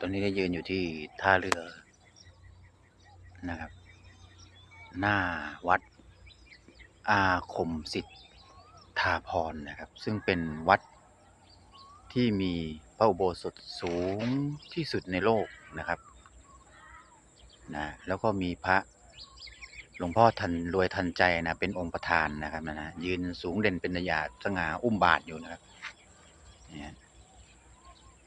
ตอนนี้ได้ยืนอยู่ที่ท่าเรือนะครับ หน้าวัดอาคมสิทธาพรนะครับ ซึ่งเป็นวัดที่มีพระอุโบสถสูงที่สุดในโลกนะครับนะแล้วก็มีพระหลวงพ่อทันรวยทันใจนะ เป็นองค์ประธานนะครับนะนะยืนสูงเด่นเป็นระยะสง่าอุ้มบาทอยู่นะครับเนี่ย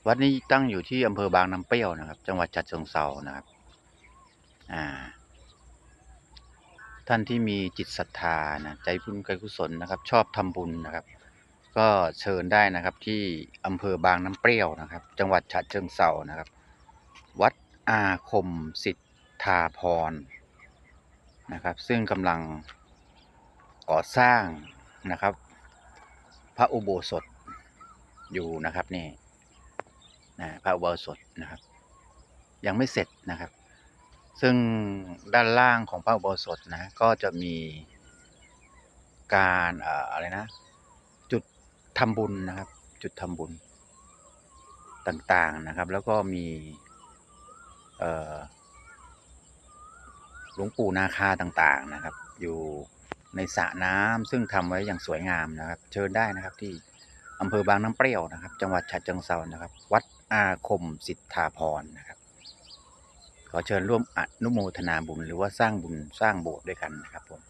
วัดนี้ตั้งอยู่ที่อำเภอบางน้ำเปรี้ยวนะครับ จังหวัดฉะเชิงเทรานะครับ อ่า ท่านที่มีจิตศรัทธานะใจบุญใจกุศลนะครับ ชอบทำบุญนะครับ ก็เชิญได้นะครับที่อำเภอบางน้ำเปรี้ยวนะครับ จังหวัดฉะเชิงเทรานะครับ วัดอาคมสิทธาพรนะครับ ซึ่งกำลังก่อสร้างนะครับ พระอุโบสถอยู่นะครับนี่ นะพระอุโบสถนะครับ ยังไม่เสร็จนะครับ ซึ่งด้านล่างของพระอุโบสถนะก็จะมีการอะไรนะ จุดทำบุญนะครับ จุดทำบุญต่างๆนะครับ แล้วก็มีหลวงปู่นาคาต่างๆนะครับ อยู่ในสระน้ำซึ่งทำไว้อย่างสวยงามนะครับ เชิญได้นะครับที่ อำเภอบางน้ำเปรี้ยวนะครับ จังหวัดฉะเชิงเทรานะครับ วัดอาคมสิทธาพรนะครับ ขอเชิญร่วมอนุโมทนาบุญหรือว่าสร้างบุญสร้างโบสถ์ด้วยกันนะครับผม